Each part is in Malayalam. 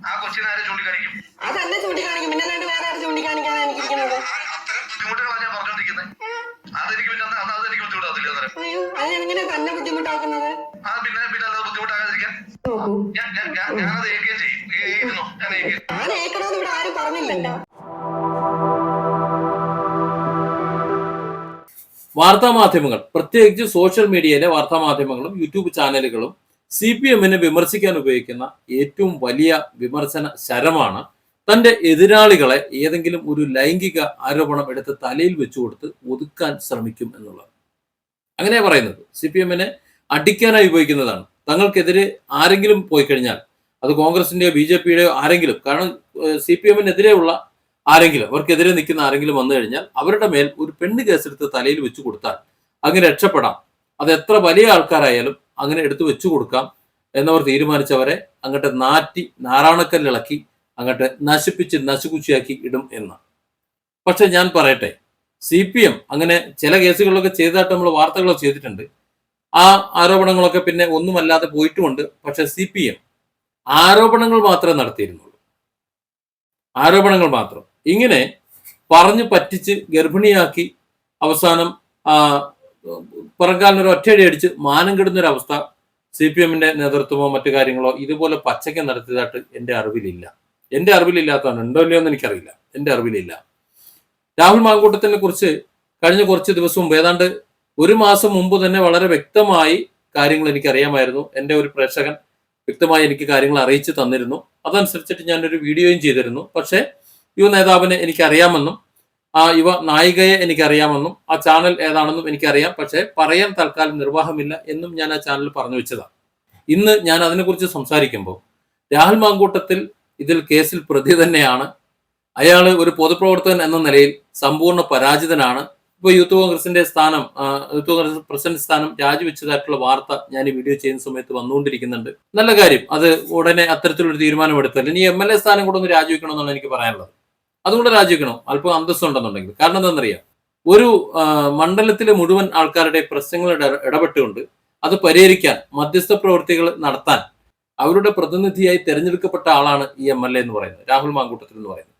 ആ കൊച്ചിനെ ആരെ ചൂണ്ടിക്കാണിക്കും? അതന്നെ ചൂണ്ടിക്കാണിക്കും. പിന്നെ അല്ലാണ്ട് വേറെ ആരും ചൂണ്ടിക്കാണിക്കാതെ എനിക്കിരിക്കുന്നത് ആ, അത്തരം ബുദ്ധിമുട്ടുകളാണ് ഞാൻ പറഞ്ഞോണ്ടിരിക്കുന്നത് അതെനിക്ക് പിന്നെ അന്ന് അന്ന് അതെനിക്ക് ബുദ്ധിമുട്ടാവില്ല അന്നേരം. അയ്യോ അത് എങ്ങനെ തന്നെ ബുദ്ധിമുട്ടാക്കുന്നത്? ആ പിന്നെ പിന്നെ അല്ലാതെ ബുദ്ധിമുട്ടാകാതിരിക്കാൻ. നോക്കൂ. ഞാൻ ഞാൻ ഞാൻ- ഞാനത് ഏക്കുകയും ചെയ്യും. ഇരുന്നോ? ഞാൻ ഏൽക്കുകയും ഞാൻ ഏക്കണമെന്ന് ഇവിടെ ആരും പറഞ്ഞില്ലല്ലോ. വാർത്താ മാധ്യമങ്ങൾ പ്രത്യേകിച്ച് സോഷ്യൽ മീഡിയയിലെ വാർത്താ മാധ്യമങ്ങളും യൂട്യൂബ് ചാനലുകളും സി പി എമ്മിനെ വിമർശിക്കാൻ ഉപയോഗിക്കുന്ന ഏറ്റവും വലിയ വിമർശന ശരമാണ് തന്റെ എതിരാളികളെ ഏതെങ്കിലും ഒരു ലൈംഗിക ആരോപണം എടുത്ത് തലയിൽ വെച്ചുകൊടുത്ത് ഒതുക്കാൻ ശ്രമിക്കും എന്നുള്ളത്. അങ്ങനെ പറയുന്നത്. സി പി എമ്മിനെ അടിക്കാനായി ഉപയോഗിക്കുന്നതാണ്. തങ്ങൾക്കെതിരെ ആരെങ്കിലും പോയി കഴിഞ്ഞാൽ അത് കോൺഗ്രസിന്റെയോ ബി ജെ പിയുടെയോ ആരെങ്കിലും കാരണം സി പി എമ്മിനെതിരെയുള്ള ആരെങ്കിലും അവർക്കെതിരെ നിൽക്കുന്ന ആരെങ്കിലും വന്നു കഴിഞ്ഞാൽ അവരുടെ മേൽ ഒരു പെണ്ണ് കേസെടുത്ത് തലയിൽ വെച്ചു കൊടുത്താൽ അങ്ങ് രക്ഷപ്പെടാം. അത് എത്ര വലിയ ആൾക്കാരായാലും അങ്ങനെ എടുത്തു വെച്ചു കൊടുക്കാം എന്നവർ തീരുമാനിച്ചവരെ അങ്ങോട്ട് നാറ്റി നാരായണക്കല്ലിളക്കി അങ്ങോട്ട് നശിപ്പിച്ച് നശുകുച്ചിയാക്കി ഇടും എന്ന്. പക്ഷെ ഞാൻ പറയട്ടെ സി പി എം അങ്ങനെ ചില കേസുകളിലൊക്കെ ചെയ്തതായിട്ട് നമ്മൾ വാർത്തകളൊക്കെ ചെയ്തിട്ടുണ്ട്. ആ ആരോപണങ്ങളൊക്കെ പിന്നെ ഒന്നുമല്ലാതെ പോയിട്ടുമുണ്ട്. പക്ഷെ സി പി എം ആരോപണങ്ങൾ മാത്രമേ നടത്തിയിരുന്നുള്ളൂ. ആരോപണങ്ങൾ മാത്രം. ഇങ്ങനെ പറഞ്ഞു പറ്റിച്ച് ഗർഭിണിയാക്കി അവസാനം ആ, ഒരു ഒറ്റയടി അടിച്ച് മാനം കെടുന്ന ഒരു അവസ്ഥ സി പി എമ്മിന്റെ നേതൃത്വമോ മറ്റു കാര്യങ്ങളോ ഇതുപോലെ പച്ചയ്ക്ക് നടത്തിയതായിട്ട് എന്റെ അറിവിലില്ല. എന്റെ അറിവിലില്ലാത്തതാണ്. ഉണ്ടോ ഇല്ലയോ എന്ന് എനിക്കറിയില്ല. എന്റെ അറിവിലില്ല. രാഹുൽ മാങ്കൂട്ടത്തിനെ കുറിച്ച് കഴിഞ്ഞ കുറച്ച് ദിവസം മുമ്പ് ഏതാണ്ട് ഒരു മാസം മുമ്പ് തന്നെ വളരെ വ്യക്തമായി കാര്യങ്ങൾ എനിക്കറിയാമായിരുന്നു. എന്റെ ഒരു പ്രേക്ഷകൻ വ്യക്തമായി എനിക്ക് കാര്യങ്ങൾ അറിയിച്ചു തന്നിരുന്നു. അതനുസരിച്ചിട്ട് ഞാനൊരു വീഡിയോയും ചെയ്തിരുന്നു. പക്ഷേ യുവ നേതാവിനെ എനിക്കറിയാമെന്നും ആ യുവ നായികയെ എനിക്കറിയാമെന്നും ആ ചാനൽ ഏതാണെന്നും എനിക്കറിയാം. പക്ഷേ പറയാൻ തൽക്കാലം നിർവാഹമില്ല എന്നും ഞാൻ ആ ചാനൽ പറഞ്ഞു വെച്ചതാണ്. ഇന്ന് ഞാൻ അതിനെക്കുറിച്ച് സംസാരിക്കുമ്പോൾ രാഹുൽ മാങ്കൂട്ടത്തിൽ ഇതിൽ കേസിൽ പ്രതി തന്നെയാണ്. അയാൾ ഒരു പൊതുപ്രവർത്തകൻ എന്ന നിലയിൽ സമ്പൂർണ പരാജിതനാണ്. ഇപ്പോൾ യൂത്ത് കോൺഗ്രസിന്റെ സ്ഥാനം യൂത്ത് കോൺഗ്രസ് പ്രസിഡന്റ് സ്ഥാനം രാജിവെച്ചതായിട്ടുള്ള വാർത്ത ഞാൻ ഈ വീഡിയോ ചെയ്യുന്ന സമയത്ത് വന്നുകൊണ്ടിരിക്കുന്നുണ്ട്. നല്ല കാര്യം. അത് ഉടനെ അത്തരത്തിലൊരു തീരുമാനമെടുത്തല്ല ഇനി എം എൽ എ സ്ഥാനം കൂടെ ഒന്ന് രാജിവെക്കണമെന്നാണ് എനിക്ക് പറയാനുള്ളത്. അതുകൊണ്ട് രാജിവെക്കണം. അല്പം അന്തസ്സുണ്ടെന്നുണ്ടെങ്കിൽ. കാരണം എന്താണെന്നറിയാം? ഒരു മണ്ഡലത്തിലെ മുഴുവൻ ആൾക്കാരുടെ പ്രശ്നങ്ങൾ ഇട- ഇടപെട്ടുകൊണ്ട് അത് പരിഹരിക്കാൻ മധ്യസ്ഥ പ്രവൃത്തികൾ നടത്താൻ അവരുടെ പ്രതിനിധിയായി തെരഞ്ഞെടുക്കപ്പെട്ട ആളാണ് ഈ എം എൽ എ എന്ന് പറയുന്നത്. രാഹുൽ മാങ്കൂട്ടത്തിൽ എന്ന് പറയുന്നത്.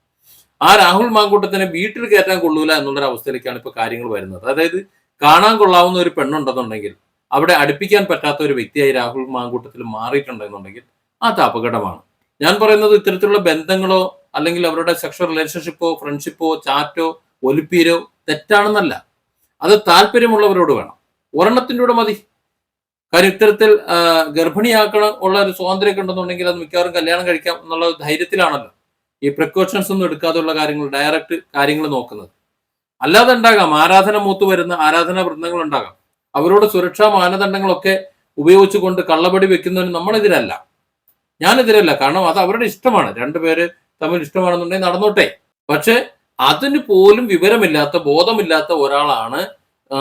ആ രാഹുൽ മാങ്കൂട്ടത്തിനെ വീട്ടിൽ കയറ്റാൻ കൊള്ളൂല എന്നുള്ളൊരു അവസ്ഥയിലേക്കാണ് ഇപ്പൊ കാര്യങ്ങൾ വരുന്നത്. അതായത് കാണാൻ കൊള്ളാവുന്ന ഒരു പെണ്ണുണ്ടെന്നുണ്ടെങ്കിൽ അവിടെ അടുപ്പിക്കാൻ പറ്റാത്ത ഒരു വ്യക്തിയായി രാഹുൽ മാങ്കൂട്ടത്തിൽ മാറിയിട്ടുണ്ടെന്നുണ്ടെങ്കിൽ അത് അപകടമാണ്. ഞാൻ പറയുന്നത് ഇത്തരത്തിലുള്ള ബന്ധങ്ങളോ അല്ലെങ്കിൽ അവരുടെ സെക്ഷൽ റിലേഷൻഷിപ്പോ ഫ്രണ്ട്ഷിപ്പോ ചാറ്റോ ഒലിപ്പീരോ തെറ്റാണെന്നല്ല. അത് താല്പര്യമുള്ളവരോട് വേണം. ഒരെണ്ണത്തിന്റെ കൂടെ മതി. കാര്യം ഇത്തരത്തിൽ ഗർഭിണിയാക്കണ ഉള്ള ഒരു സ്വാതന്ത്ര്യമൊക്കെ ഉണ്ടെന്നുണ്ടെങ്കിൽ അത് മിക്കവാറും കല്യാണം കഴിക്കാം എന്നുള്ള ധൈര്യത്തിലാണല്ലോ ഈ പ്രിക്കോഷൻസ് ഒന്നും എടുക്കാതെയുള്ള കാര്യങ്ങൾ ഡയറക്റ്റ് കാര്യങ്ങൾ നോക്കുന്നത്. അല്ലാതെ ഉണ്ടാകാം. ആരാധന മൂത്ത് വരുന്ന ആരാധനാ വൃന്ദങ്ങൾ ഉണ്ടാകാം. അവരോട് സുരക്ഷാ മാനദണ്ഡങ്ങളൊക്കെ ഉപയോഗിച്ചുകൊണ്ട് കള്ളപടി വെക്കുന്നതിന് നമ്മളെതിരല്ല. ഞാനെതിരല്ല. കാരണം അത് അവരുടെ ഇഷ്ടമാണ്. രണ്ടുപേര് തമ്മിൽ ഇഷ്ടമാണെന്നുണ്ടെങ്കിൽ നടന്നോട്ടെ. പക്ഷെ അതിന് പോലും വിവരമില്ലാത്ത ബോധമില്ലാത്ത ഒരാളാണ്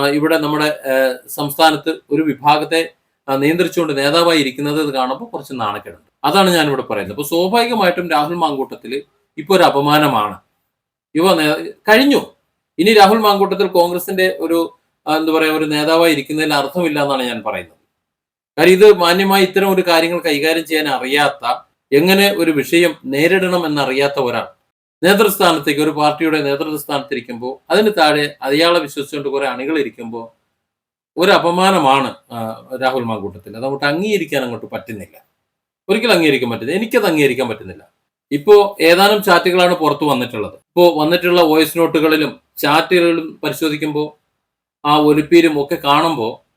ഇവിടെ നമ്മുടെ സംസ്ഥാനത്ത് ഒരു വിഭാഗത്തെ നിയന്ത്രിച്ചുകൊണ്ട് നേതാവായി ഇരിക്കുന്നത് കാണുമ്പോൾ കുറച്ച് നാണക്കേടുണ്ട്. അതാണ് ഞാൻ പറയുന്നത്. അപ്പൊ സ്വാഭാവികമായിട്ടും രാഹുൽ മാങ്കൂട്ടത്തിൽ ഇപ്പൊ ഒരു അപമാനമാണ്. യുവ നേ- കഴിഞ്ഞു. ഇനി രാഹുൽ മാങ്കൂട്ടത്തിൽ കോൺഗ്രസിന്റെ ഒരു എന്താ പറയാ ഒരു നേതാവായി ഇരിക്കുന്നതിൽ അർത്ഥമില്ല എന്നാണ് ഞാൻ പറയുന്നത്. കാര്യം ഇത് മാന്യമായി ഇത്തരം ഒരു കാര്യങ്ങൾ കൈകാര്യം ചെയ്യാൻ അറിയാത്ത എങ്ങനെ ഒരു വിഷയം നേരിടണം എന്നറിയാത്ത ഒരാൾ. നേതൃസ്ഥാനത്തേക്ക് ഒരു പാർട്ടിയുടെ നേതൃസ്ഥാനത്തിരിക്കുമ്പോൾ അതിന് താഴെ അയാളെ വിശ്വസിച്ചുകൊണ്ട് കുറെ അണികൾ ഇരിക്കുമ്പോൾ ഒരു അപമാനമാണ് രാഹുൽ മാങ്കൂട്ടത്തിൽ. അത് അങ്ങോട്ട് അംഗീകരിക്കാൻ അങ്ങോട്ട് പറ്റുന്നില്ല. ഒരിക്കലും അംഗീകരിക്കാൻ പറ്റില്ല. എനിക്കത് അംഗീകരിക്കാൻ പറ്റുന്നില്ല. ഇപ്പോ ഏതാനും ചാറ്റുകളാണ് പുറത്തു വന്നിട്ടുള്ളത്. ഇപ്പോ വന്നിട്ടുള്ള വോയിസ് നോട്ടുകളിലും ചാറ്റുകളിലും പരിശോധിക്കുമ്പോൾ ആ ഒലിപ്പീരും ഒക്കെ കാണുമ്പോൾ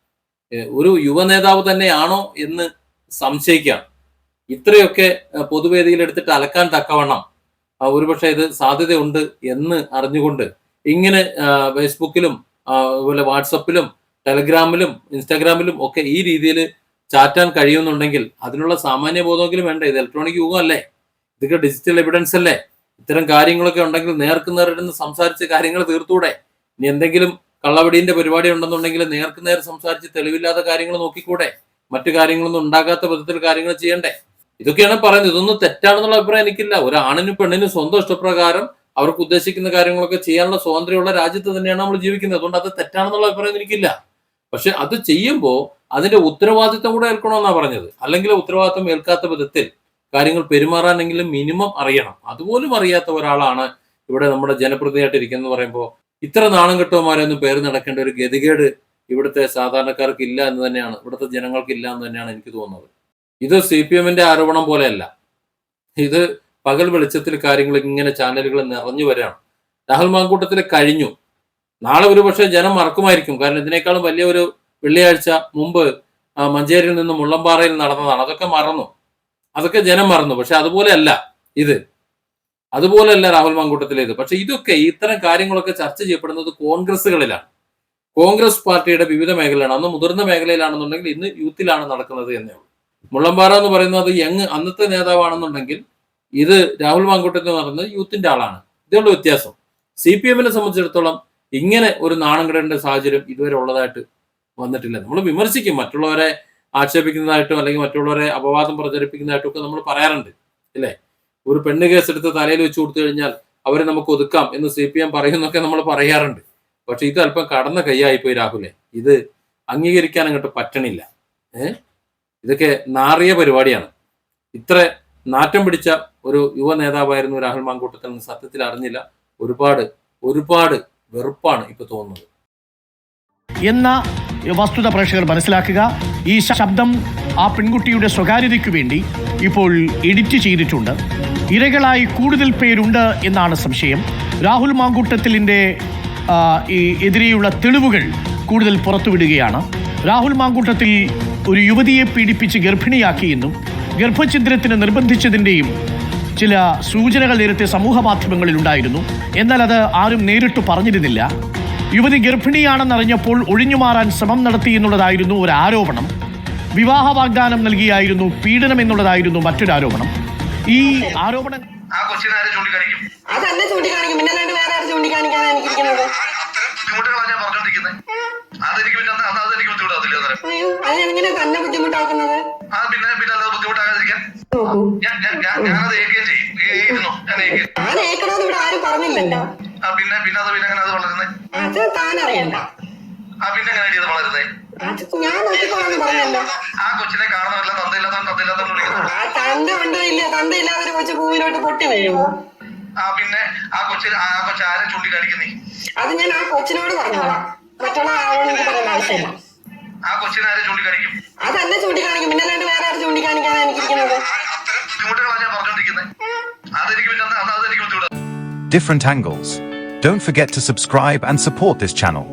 ഒരു യുവ നേതാവ് തന്നെയാണോ എന്ന് സംശയിക്കാം. ഇത്രയൊക്കെ പൊതുവേദിയിൽ എടുത്തിട്ട് അലക്കാൻ തക്കവണ്ണം ഒരുപക്ഷെ ഇത് സാധ്യതയുണ്ട് എന്ന് അറിഞ്ഞുകൊണ്ട് ഇങ്ങനെ ഫേസ്ബുക്കിലും അതുപോലെ വാട്സപ്പിലും ടെലഗ്രാമിലും ഇൻസ്റ്റാഗ്രാമിലും ഒക്കെ ഈ രീതിയിൽ ചാറ്റാൻ കഴിയുന്നുണ്ടെങ്കിൽ അതിനുള്ള സാമാന്യ ബോധമെങ്കിലും വേണ്ട? ഇത് ഇലക്ട്രോണിക് യുഗം അല്ലേ ഇതൊക്കെ ഡിജിറ്റൽ എവിഡൻസ് അല്ലേ? ഇത്തരം കാര്യങ്ങളൊക്കെ ഉണ്ടെങ്കിൽ നേർക്ക് നേരിടുന്ന് സംസാരിച്ച് കാര്യങ്ങൾ തീർത്തൂടെ? ഇനി എന്തെങ്കിലും കള്ളവടീന്റെ പരിപാടി ഉണ്ടെന്നുണ്ടെങ്കിൽ നേർക്ക് നേരെ സംസാരിച്ച് തെളിവില്ലാത്ത കാര്യങ്ങൾ നോക്കിക്കൂടെ? മറ്റു കാര്യങ്ങളൊന്നും ഉണ്ടാകാത്ത വിധത്തിൽ കാര്യങ്ങൾ ചെയ്യണ്ടേ? ഇതൊക്കെയാണ് പറയുന്നത്. ഇതൊന്നും തെറ്റാണെന്നുള്ള അഭിപ്രായം എനിക്കില്ല. ഒരു ആണിനും പെണ്ണിനും സ്വന്തം ഇഷ്ടപ്രകാരം അവർക്ക് ഉദ്ദേശിക്കുന്ന കാര്യങ്ങളൊക്കെ ചെയ്യാനുള്ള സ്വാതന്ത്ര്യമുള്ള രാജ്യത്ത് തന്നെയാണ് നമ്മൾ ജീവിക്കുന്നത്. അതുകൊണ്ട് അത് തെറ്റാണെന്നുള്ള അഭിപ്രായം എനിക്കില്ല. പക്ഷെ അത് ചെയ്യുമ്പോൾ അതിന്റെ ഉത്തരവാദിത്തം കൂടെ ഏൽക്കണമെന്നാണ് പറഞ്ഞത്. അല്ലെങ്കിൽ ഉത്തരവാദിത്തം ഏൽക്കാത്ത വിധത്തിൽ കാര്യങ്ങൾ പെരുമാറാനെങ്കിലും മിനിമം അറിയണം. അതുപോലും അറിയാത്ത ഒരാളാണ് ഇവിടെ നമ്മുടെ ജനപ്രതിനിധിയായിട്ട് ഇരിക്കുന്നത് പറയുമ്പോൾ ഇത്ര നാണം കെട്ടവന്മാരൊന്നും പേര് നടക്കേണ്ട ഒരു ഗതികേട് ഇവിടുത്തെ സാധാരണക്കാർക്ക് ഇല്ല എന്ന് തന്നെയാണ് ഇവിടുത്തെ ജനങ്ങൾക്ക് ഇല്ല എന്ന് തന്നെയാണ് എനിക്ക് തോന്നുന്നത്. ഇത് സി പി എമ്മിന്റെ ആരോപണം പോലെയല്ല. ഇത് പകൽ വെളിച്ചത്തിൽ കാര്യങ്ങൾ ഇങ്ങനെ ചാനലുകൾ നിറഞ്ഞു വരാണ് രാഹുൽ മാങ്കൂട്ടത്തിൽ കഴിഞ്ഞു. നാളെ ഒരു പക്ഷേ ജനം മറക്കുമായിരിക്കും. കാരണം ഇതിനേക്കാളും വലിയ ഒരു വെള്ളിയാഴ്ച മുമ്പ് മഞ്ചേരിയിൽ നിന്ന് മുള്ളമ്പാറയിൽ നടന്നതാണ്. അതൊക്കെ മറന്നു. അതൊക്കെ ജനം മറന്നു. പക്ഷെ അതുപോലെയല്ല ഇത്. അതുപോലെയല്ല രാഹുൽ മാങ്കൂട്ടത്തിൽ ഇത് പക്ഷെ ഇതൊക്കെ ഇത്തരം കാര്യങ്ങളൊക്കെ ചർച്ച ചെയ്യപ്പെടുന്നത് കോൺഗ്രസുകളിലാണ് കോൺഗ്രസ് പാർട്ടിയുടെ വിവിധ മേഖലയാണ് അന്ന് മുതിർന്ന മേഖലയിലാണെന്നുണ്ടെങ്കിൽ ഇന്ന് യൂത്തിലാണ് നടക്കുന്നത് എന്നേ. മുള്ളമ്പാറ എന്ന് പറയുന്നത് യങ് അന്നത്തെ നേതാവാണെന്നുണ്ടെങ്കിൽ ഇത് രാഹുൽ മാങ്കൂട്ടത്തിൽ നടന്നത് യൂത്തിന്റെ ആളാണ്. ഇതുള്ള വ്യത്യാസം. സി പി എമ്മിനെ സംബന്ധിച്ചിടത്തോളം ഇങ്ങനെ ഒരു നാണം കിടേണ്ട സാഹചര്യം ഇതുവരെ ഉള്ളതായിട്ട് വന്നിട്ടില്ല. നമ്മൾ വിമർശിക്കും. മറ്റുള്ളവരെ ആക്ഷേപിക്കുന്നതായിട്ടും അല്ലെങ്കിൽ മറ്റുള്ളവരെ അപവാദം പ്രചരിപ്പിക്കുന്നതായിട്ടും ഒക്കെ നമ്മൾ പറയാറുണ്ട്. അല്ലേ? ഒരു പെണ്ണ് കേസ് എടുത്ത് തലയിൽ വെച്ചു കൊടുത്തു കഴിഞ്ഞാൽ അവരെ നമുക്ക് ഒതുക്കാം എന്ന് സി പി എം പറയുന്നൊക്കെ നമ്മൾ പറയാറുണ്ട്. പക്ഷെ ഇത് അല്പം കടന്ന കൈയായിപ്പോയി രാഹുലെ. ഇത് അംഗീകരിക്കാൻ അങ്ങോട്ട് പറ്റണില്ല. ഏഹ്? ഇതൊക്കെ നാറിയ പരിപാടിയാണ്. ഇത്ര നാറ്റം പിടിച്ച ഒരു യുവ നേതാവായിരുന്നു രാഹുൽ മാങ്കൂട്ടത്തിൽ നിന്ന് സത്യത്തിൽ അറിഞ്ഞില്ല. ഒരുപാട് ഒരുപാട് വെറുപ്പാണ് ഇപ്പൊ തോന്നുന്നത്. എന്ന വസ്തുത പ്രേക്ഷകർ മനസ്സിലാക്കുക. ഈ ശബ്ദം ആ പെൺകുട്ടിയുടെ സ്വകാര്യതയ്ക്ക് വേണ്ടി ഇപ്പോൾ എഡിറ്റ് ചെയ്തിട്ടുണ്ട്. ഇരകളായി കൂടുതൽ പേരുണ്ട് എന്നാണ് സംശയം. രാഹുൽ മാങ്കൂട്ടത്തിലിന്റെ ഈ എതിരെയുള്ള തെളിവുകൾ കൂടുതൽ പുറത്തുവിടുകയാണ്. രാഹുൽ മാങ്കൂട്ടത്തിൽ ഒരു യുവതിയെ പീഡിപ്പിച്ച് ഗർഭിണിയാക്കിയെന്നും ഗർഭഛിദ്രത്തിന് നിർബന്ധിച്ചതിന്റെയും ചില സൂചനകൾ നേരത്തെ സമൂഹ മാധ്യമങ്ങളിൽ ഉണ്ടായിരുന്നു. എന്നാൽ അത് ആരും നേരിട്ട് പറഞ്ഞിരുന്നില്ല. യുവതി ഗർഭിണിയാണെന്നറിഞ്ഞപ്പോൾ ഒഴിഞ്ഞുമാറാൻ ശ്രമം നടത്തി എന്നുള്ളതായിരുന്നു ഒരു ആരോപണം. വിവാഹ വാഗ്ദാനം നൽകിയായിരുന്നു പീഡനം എന്നുള്ളതായിരുന്നു മറ്റൊരു ആരോപണം. ഈ ആരോപണം അതന്നെ ചൂണ്ടിക്കാണിക്കും? പിന്നെ വേറെ ആരും ചൂണ്ടിക്കാണിക്കാനാണ് എനിക്കിരിക്കുന്നത്? അന്നേരം അയ്യോ അതെങ്ങനെ തന്നെ ബുദ്ധിമുട്ടാക്കുന്നത്? ആ പിന്നെ പിന്നെ അത് ബുദ്ധിമുട്ടാകാതിരിക്കാൻ ഞാൻ ഞാൻ ഞാൻ ഞാനത് ഏൽക്കുകയും ചെയ്യും. ഏ- ഇരുന്നു? ഞാൻ ഏൽക്കുകയും അത് ഏക്കണമെന്ന് ഇവിടെ ആരും പറഞ്ഞില്ലല്ലോ. ആ പിന്നെ പിന്നെ അത് പിന്നെ അങ്ങനെ അത് വളരുന്നേ. അത് താൻ അറിയണ്ട ആ പിന്നെ എങ്ങനെ ചെയ്ത് വളരുന്നേ? അത് ഞാൻ നോക്കിക്കോളാന്ന് പറഞ്ഞല്ലോ. ആ കൊച്ചിനെ കാണുന്നവരെല്ലാം തന്തയില്ലാത്തവൻ തന്തയില്ലാത്തവൻ വിളിക്കുന്നത് ആ തന്ത ഉണ്ടോ ഇല്ല തന്ത ഇല്ലാതെ ഒരു കൊച്ചു പൂവിലോട്ട് പൊട്ടി വീഴുമോ ആ പിന്നെ ആ കൊച്ചി ആ കൊച്ചു ആരെ ചൂണ്ടിക്കാണിക്കുന്നേ? അത് ഞാൻ ആ കൊച്ചിനോട് പറഞ്ഞോളാം. മറ്റുള്ള ആളോട് എനിക്ക് പറയേണ്ട ആവശ്യമില്ല. ആ കൊച്ചിനെ ആരെ ചൂണ്ടിക്കാണിക്കും? അതന്നെ ചൂണ്ടിക്കാണിക്കും. പിന്നെ അല്ലാണ്ട് വേറെ ആരും ചൂണ്ടിക്കാണിക്കാനാണ് എനിക്കിരിക്കുന്നത് അത്തരം ബുദ്ധിമുട്ടുകളാണ് ഞാൻ പറഞ്ഞോണ്ടിരിക്കുന്നത് അതെനിക്ക് പിന്നെ അന്ന് അന്ന് അതെനിക്ക് ബുദ്ധിമുട്ടാണ്. Different angles. Don't forget to subscribe and support this channel.